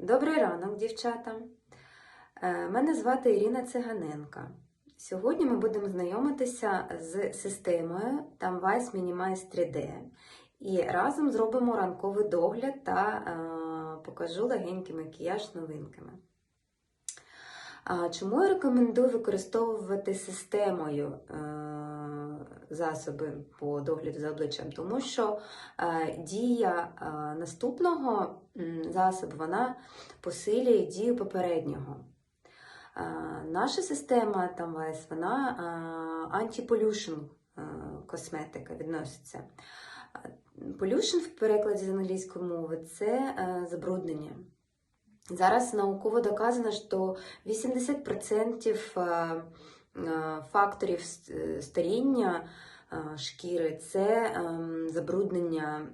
Добрий ранок, дівчата. Е, Мене звати Ірина Циганенка. Сьогодні ми будемо знайомитися з системою Tamwise Minimize 3D і разом зробимо ранковий догляд та е, покажу легенький макіяж новинками. Чому я рекомендую використовувати системою е, засоби по догляду за обличчям? Тому що е, дія е, наступного засобу вона посилює дію попереднього. Е, Наша система Tamwise, вона анті-полюшн косметика відноситься. Полюшн в перекладі з англійської мови це забруднення. Зараз науково доказано, що 80% е, е, факторів е, старіння е, шкіри це забруднення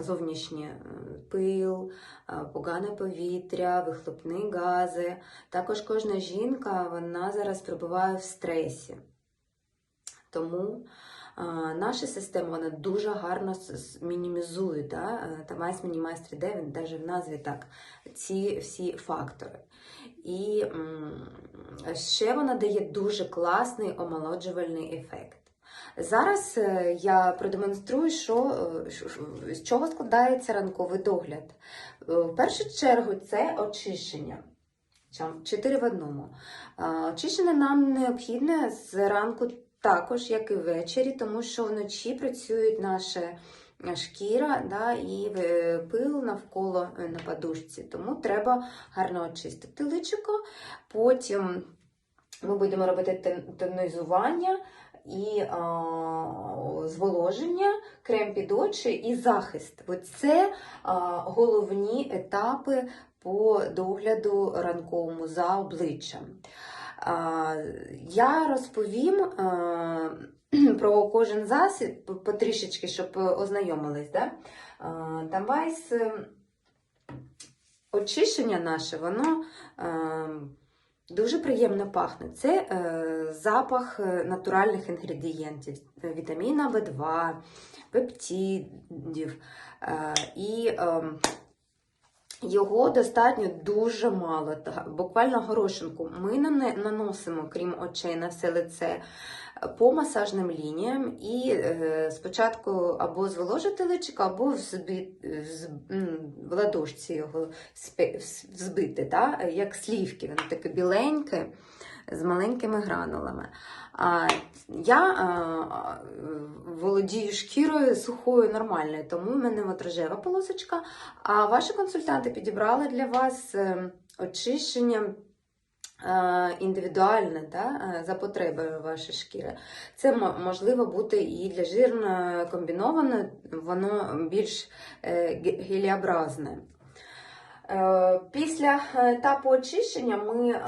зовнішнє е, пил, е, погане повітря, вихлопні гази. Також кожна жінка вона зараз перебуває в стресі. Тому а, наша система вона дуже гарно мінімізує, да? Тамайс Мінімайс 3D, він навіть в назві так, ці всі фактори. І м, ще вона дає дуже класний омолоджувальний ефект. Зараз е, я продемонструю, е, що- з чого складається ранковий догляд. Е, В першу чергу це очищення. Чотири в одному. Очищення нам необхідне зранку також, як і ввечері, тому що вночі працює наша шкіра да, і е, пил навколо е, на подушці. Тому треба гарно очистити личико. Потім ми будемо робити тон- тонізування і а, зволоження, крем під очі і захист. Це а, головні етапи по догляду ранковому за обличчям. Я розповім про кожен засіб потрішечки, щоб ознайомились. Да? Тамвайс е, очищення наше, воно е, дуже приємно пахне. Це е, запах натуральних інгредієнтів, вітаміна В2, пептидів. І е, його достатньо дуже мало, буквально горошинку. Ми нане- наносимо, крім очей, на все лице е, по масажним лініям і е, спочатку або зволожити личика, або взби, в ладошці його взбити, так? як слівки, воно таке біленьке з маленькими гранулами. Я володію шкірою сухою нормальною, тому в мене от рожева полосочка. А ваші консультанти підібрали для вас е, очищення е, індивідуальне да, е, за потребою вашої шкіри. Це можливо бути і для жирно комбіноване, воно більш е, ге- геліобразне. Е, Після етапу очищення ми е,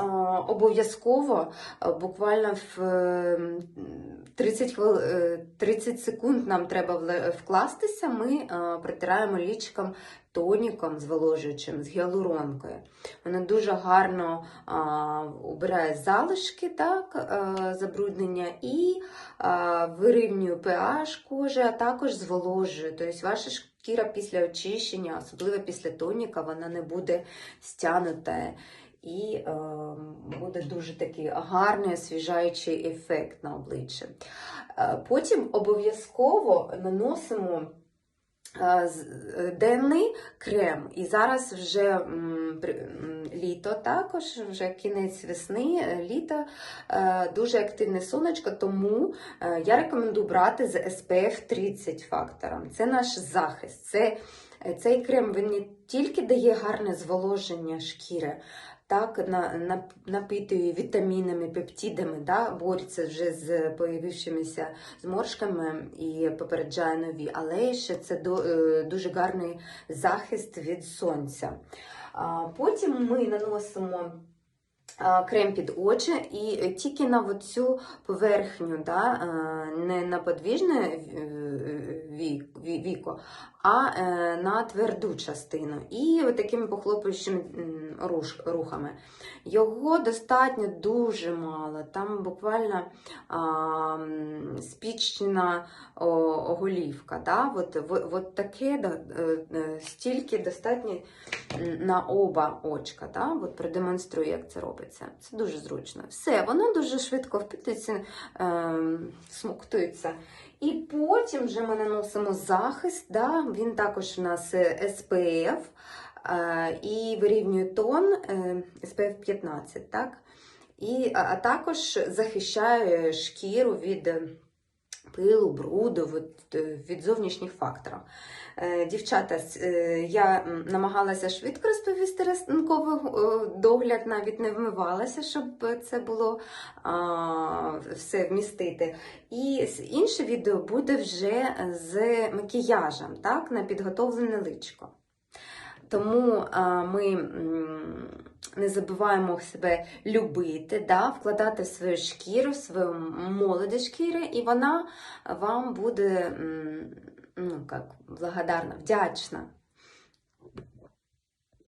обов'язково е, буквально в е, 30, е, 30 секунд нам треба вкластися. Ми е, притираємо лічком тоніком зволожуючим з гіалуронкою. Воно дуже гарно убирає залишки, так, е, забруднення і вирівнює pH кожи, а також зволожує. Тобто ваша шкіра після очищення, особливо після тоніка, вона не буде стянута. І е, буде дуже такий гарний освіжаючий ефект на обличчя. Е, потім обов'язково наносимо денний крем. І зараз вже літо також, вже кінець весни, е, літо, е, дуже активне сонечко, тому е, я рекомендую брати з SPF 30 фактором. Це наш захист. Це, е, цей крем він не тільки дає гарне зволоження шкіри, так, на, на, напитує вітамінами, пептидами, да, бореться вже з появившимися зморшками і попереджає нові, але ще це е, дуже гарний захист від сонця. Потім ми наносимо крем під очі і тільки на цю поверхню, да, е, не на подвіжне е, віко, а е, на тверду частину. І такими похлопуючими рухами. Його достатньо дуже мало. Там буквально а, м, спічна оголівка. Да? От, от таке е, е, стільки достатньо на оба очка. Да? От продемонструю, як це робиться. Це дуже зручно. Все, воно дуже швидко впитується, е, смоктується. І потім вже ми наносимо захист. Да? Він також у нас е, SPF е, і вирівнює тон е, SPF 15. Так? І, а, також захищає шкіру від пилу, бруду, від, е, від зовнішніх факторів. Е, Дівчата, е, я намагалася швидко розповісти ранковий догляд, навіть не вмивалася, щоб це було все вмістити. І інше відео буде вже з макіяжем, так, на підготовлене личко. Тому ми не забуваємо себе любити, да, вкладати в свою шкіру, в свою молоді шкіри, і вона вам буде ну, як, благодарна, вдячна